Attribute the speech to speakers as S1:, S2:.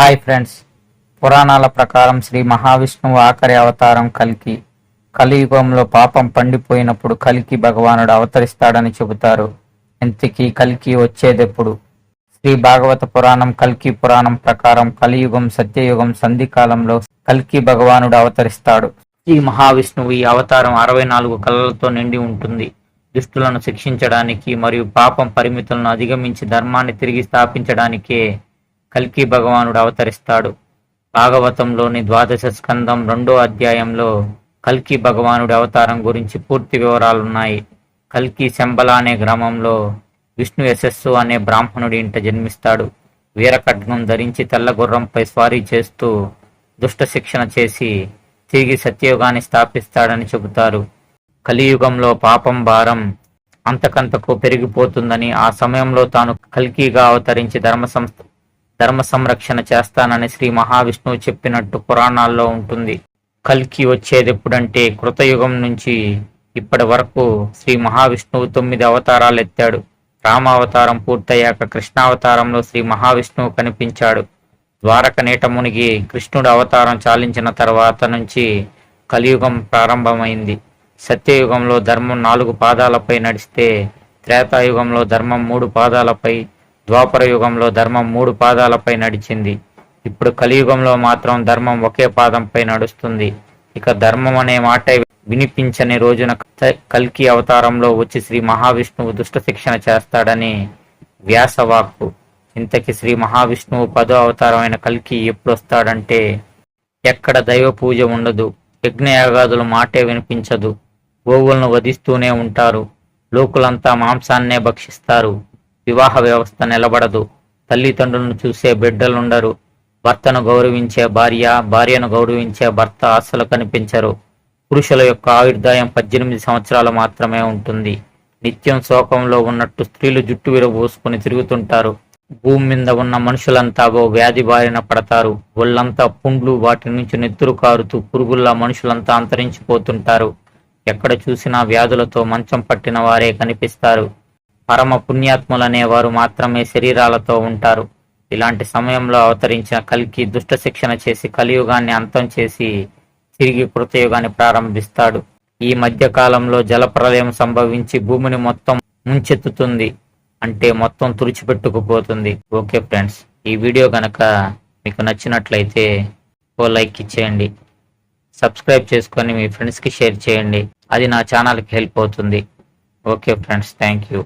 S1: Hi friends. పురాణాల ప్రకారం శ్రీ మహావిష్ణువు ఆఖరి అవతారం కల్కి. కలియుగంలో పాపం పండిపోయినప్పుడు కల్కి భగవానుడు అవతరిస్తాడని చెబుతారు. ఇంతకీ కలికి వచ్చేదెప్పుడు? శ్రీ భాగవత పురాణం కల్కి పురాణం ప్రకారం కలియుగం సత్యయుగం సంధికాలంలో కల్కి భగవానుడు అవతరిస్తాడు. శ్రీ మహావిష్ణువు ఈ అవతారం అరవై నాలుగు కళలతో నిండి ఉంటుంది. దుష్టులను శిక్షించడానికి మరియు పాపం పరిమితులను అధిగమించి ధర్మాన్ని తిరిగి స్థాపించడానికే కల్కి భగవానుడు అవతరిస్తాడు. భాగవతంలోని ద్వాదశ స్కందం రెండో అధ్యాయంలో కల్కి భగవానుడి అవతారం గురించి పూర్తి వివరాలున్నాయి. కల్కి శంబల అనే గ్రామంలో విష్ణు యశస్సు అనే బ్రాహ్మణుడి ఇంట జన్మిస్తాడు. వీరఖడ్గం ధరించి తెల్ల గుర్రంపై స్వారీ చేస్తూ దుష్ట శిక్షణ చేసి తిరిగి సత్యయుగాన్ని స్థాపిస్తాడని చెబుతారు. కలియుగంలో పాపం భారం అంతకంతకు పెరిగిపోతుందని ఆ సమయంలో తాను కల్కిగా అవతరించి ధర్మ సంస్థ ధర్మ సంరక్షణ చేస్తానని శ్రీ మహావిష్ణువు చెప్పినట్టు పురాణాల్లో ఉంటుంది. కల్కి వచ్చేది ఎప్పుడంటే కృతయుగం నుంచి ఇప్పటి వరకు శ్రీ మహావిష్ణువు తొమ్మిది అవతారాలు ఎత్తాడు రామావతారం పూర్తయ్యాక కృష్ణావతారంలో శ్రీ మహావిష్ణువు కనిపించాడు. ద్వారక నీట మునిగి కృష్ణుడు అవతారం చాలించిన తర్వాత నుంచి కలియుగం ప్రారంభమైంది. సత్యయుగంలో ధర్మం నాలుగు పాదాలపై నడిస్తే త్రేతాయుగంలో ధర్మం మూడు పాదాలపై ద్వాపర యుగంలో ధర్మం మూడు పాదాలపై నడిచింది. ఇప్పుడు కలియుగంలో మాత్రం ధర్మం ఒకే పాదంపై నడుస్తుంది. ఇక ధర్మం అనే మాట వినిపించని రోజున కల్కి అవతారంలో వచ్చి శ్రీ మహావిష్ణువు దుష్ట శిక్షణ చేస్తాడని వ్యాసవాక్కు. ఇంతకి శ్రీ మహావిష్ణువు పదో అవతారమైన కల్కి ఎప్పుడు వస్తాడంటే ఎక్కడ దైవ పూజ ఉండదు యజ్ఞయాగాదుల మాటే వినిపించదు. గోవులను వధిస్తూనే ఉంటారు. లోకులంతా మాంసాన్నే భక్షిస్తారు. వివాహ వ్యవస్థ నిలబడదు. తల్లిదండ్రులను చూసే బిడ్డలుండరు. భర్తను గౌరవించే భార్య భార్యను గౌరవించే భర్త అస్సలు కనిపించరు. పురుషుల యొక్క ఆయుర్దాయం పద్దెనిమిది సంవత్సరాలు మాత్రమే ఉంటుంది. నిత్యం శోకంలో ఉన్నట్టు స్త్రీలు జుట్టు విరబోసుకుని తిరుగుతుంటారు. భూమి మీద ఉన్న మనుషులంతా ఓ వ్యాధి బారిన పడతారు. ఒళ్ళంతా పుండ్లు వాటి నుంచి నెత్తురు కారుతూ పురుగుల్లా మనుషులంతా అంతరించిపోతుంటారు. ఎక్కడ చూసినా వ్యాధులతో మంచం పట్టిన వారే కనిపిస్తారు. పరమ పుణ్యాత్ములనే వారు మాత్రమే శరీరాలతో ఉంటారు. ఇలాంటి సమయంలో అవతరించిన కలికి దుష్ట శిక్షణ చేసి కలియుగాన్ని అంతం చేసి తిరిగి కృతయుగాన్ని ప్రారంభిస్తాడు. ఈ మధ్య కాలంలో జలప్రలయం సంభవించి భూమిని మొత్తం ముంచెత్తుతుంది. అంటే మొత్తం తుడిచిపెట్టుకుపోతుంది. ఓకే ఫ్రెండ్స్ ఈ వీడియో గనక మీకు నచ్చినట్లయితే ఓ లైక్ ఇచ్చేయండి. సబ్స్క్రైబ్ చేసుకొని మీ ఫ్రెండ్స్కి షేర్ చేయండి. అది నా ఛానల్కి హెల్ప్ అవుతుంది. Okay friends thank you.